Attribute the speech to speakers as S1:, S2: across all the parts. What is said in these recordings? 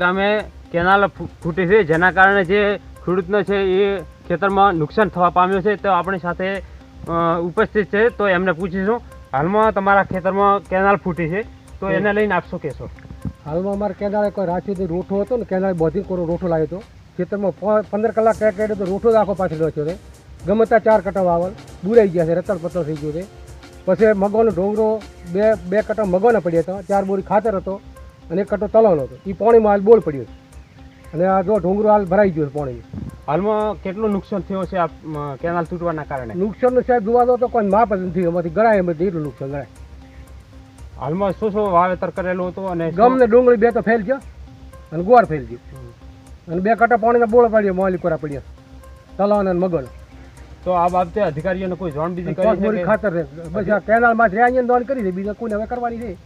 S1: ગામે કેનાલ ફૂટી છે, જેના કારણે જે ખેડૂતનો છે એ ખેતરમાં નુકસાન થવા પામ્યો છે, તો આપણી સાથે ઉપસ્થિત છે, તો એમને પૂછીશું. હાલમાં તમારા ખેતરમાં કેનાલ ફૂટી છે. તો એને લઈને આપશો કેસો
S2: હાલમાં અમારે કેનાળે કોઈ રાંચીથી રોઠો હતો ને કેનાળે બોધિંગ કોરો રોઠો લાવ્યો હતો. ખેતરમાં પંદર કલાક ક્યાંક ક્યાંક તો રોઠો જ આખો પાછળ રહ્યો છે. ગમે ત્યાં ચાર કટા વાવલ બુરાઈ ગયા છે રતળ પતળ થઈ ગયું છે. પછી મગોનો ઢોંગરો બે બે કટા મગોના પડ્યા હતા ચાર બોરી ખાતર હતો અને એક કટો તલાવનો હતો. એ પાણીમાં હાલ બોલ પડ્યો છે. અને આ જો ઢોંગરો હાલ ભરાઈ ગયો છે પાણી
S1: હાલમાં કેટલું નુકસાન થયું છે આ કેનાલ તૂટવાના કારણે?
S2: નુકસાન સાહેબ જોવા દો તો કોઈ માપ જ નથી એમાંથી ગણાય એમાંથી એટલું નુકસાન ગણાય.
S1: હાલમાં શું શું વાવેતર કરેલું હતું અને
S2: ગમને ડુંગળી બે તો ફેલ ગયો અને ગુવાર ફેલ ગયો. અને બે કટા પાણીના બોળ પડ્યા મોલી કોરા પડ્યા તલાવના અને
S1: તો આ બાબતે અધિકારીઓને કોઈ જાણ બીજી કરી
S2: ખાતર બસ આ કેનાલમાં રહ્યા દોન કરી છે. બીજા કોઈને હવે કરવાની છે.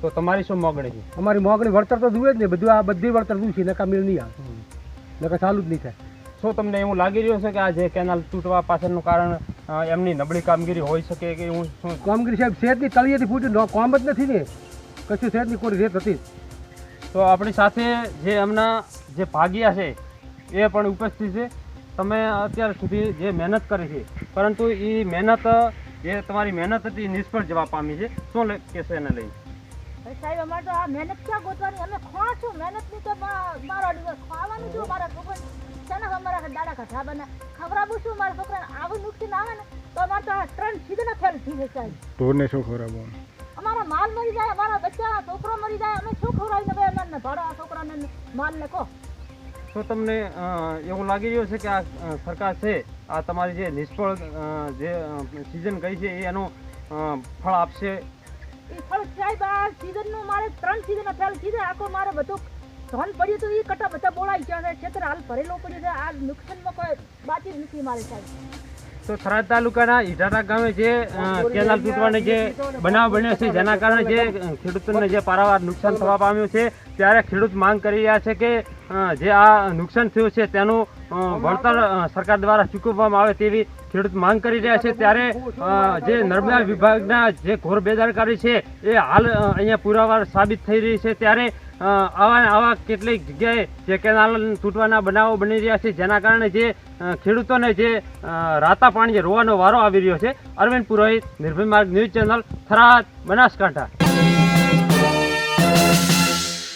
S1: તો તમારી શું માગણી છે?
S2: અમારી મોગણી વળતર તો જુએ જ ને બધું આ બધી વળતર જુએ છે. નકા મિલ નહીં આવે. નકા ચાલુ જ નહીં થાય.
S1: શું તમને એવું લાગી રહ્યું છે કે આ જે કેનાલ તૂટવા પાછળનું કારણ એમની નબળી કામગીરી હોઈ શકે કે હું શું?
S2: કામગીરી સાહેબ શેઠની તળિયેથી ફૂટી નો કોમ જ નથી ને. કશું શેઠની કોઈ રેત હતી
S1: તો આપણી સાથે જે એમના જે ભાગ્યા છે એ પણ ઉપસ્થિત છે. તમે અત્યાર સુધી જે મહેનત કરી છે પરંતુ એ મહેનત જે તમારી મહેનત હતી એ નિષ્ફળ જવા પામી છે. શું કહેશે એને લઈ
S3: સાહેબ અમારે તો આ મહેનત ક્યાં ગોતવાની? અમે ખોવા છું. મહેનતની તો મારો દિવસ ખાવાનું છું મારા છોકરા છે ને અમારા દાડા કઠા બને ખવડાવું છું મારા છોકરાને આવું નુકસાન આવે ને તો આ ત્રણ સીધા ફેલ થઈ જશે સાહેબ
S4: ઢોરને શું ખવડાવવાનું
S3: અમારા માલ મરી જાય અમારા બચ્ચા છોકરો મરી જાય અમે શું ખવડાવી દઈએ અમારને ભાડો આ છોકરાને ને માલને કહો.
S1: તો તમને એવું લાગી રહ્યું છે કે આ સરકાર છે આ તમારી જે નિષ્ફળ જે સિઝન ગઈ છે એ એનું ફળ આપશે?
S3: એ ફળ સાહેબ આ સીઝનનું મારે ત્રણ સીઝન ફેલ સીધે આખો મારે બધું ધન પડ્યું હતું એ કટા બધા બોલાઈ ગયા છે? ખેતર હાલ ભરેલો પડ્યો છે આ નુકસાનમાં કોઈ બાકી નથી મારે સાહેબ.
S1: તો થરાદ તાલુકાના ઈટારા ગામે જે કેનાલ તૂટવાની જે બનાવ બન્યો છે, જેના કારણે જે ખેડૂતોને જે પારાવાર નુકસાન થવા પામ્યું છે, ત્યારે ખેડૂત માંગ કરી રહ્યા છે કે જે આ નુકસાન થયું છે તેનું વળતર સરકાર દ્વારા ચૂકવવામાં આવે તેવી ખેડૂત માંગ કરી રહ્યા છે. ત્યારે જે નર્મદા વિભાગના જે ઘોર બેદરકારી છે, એ હાલ અહીંયા પુરાવાર સાબિત થઈ રહી છે. ત્યારે આવા આવા કેટલીક જગ્યાએ જે કેનાલ તૂટવાના બનાવો બની રહ્યા છે, જેના કારણે જે ખેડૂતોને જે રાતા પાણી જે રોવાનો વારો આવી રહ્યો છે. અરવિંદ પુરોહિત, નિર્ભય માર્ગ ન્યૂઝ ચેનલ, થરાદ, બનાસકાંઠા.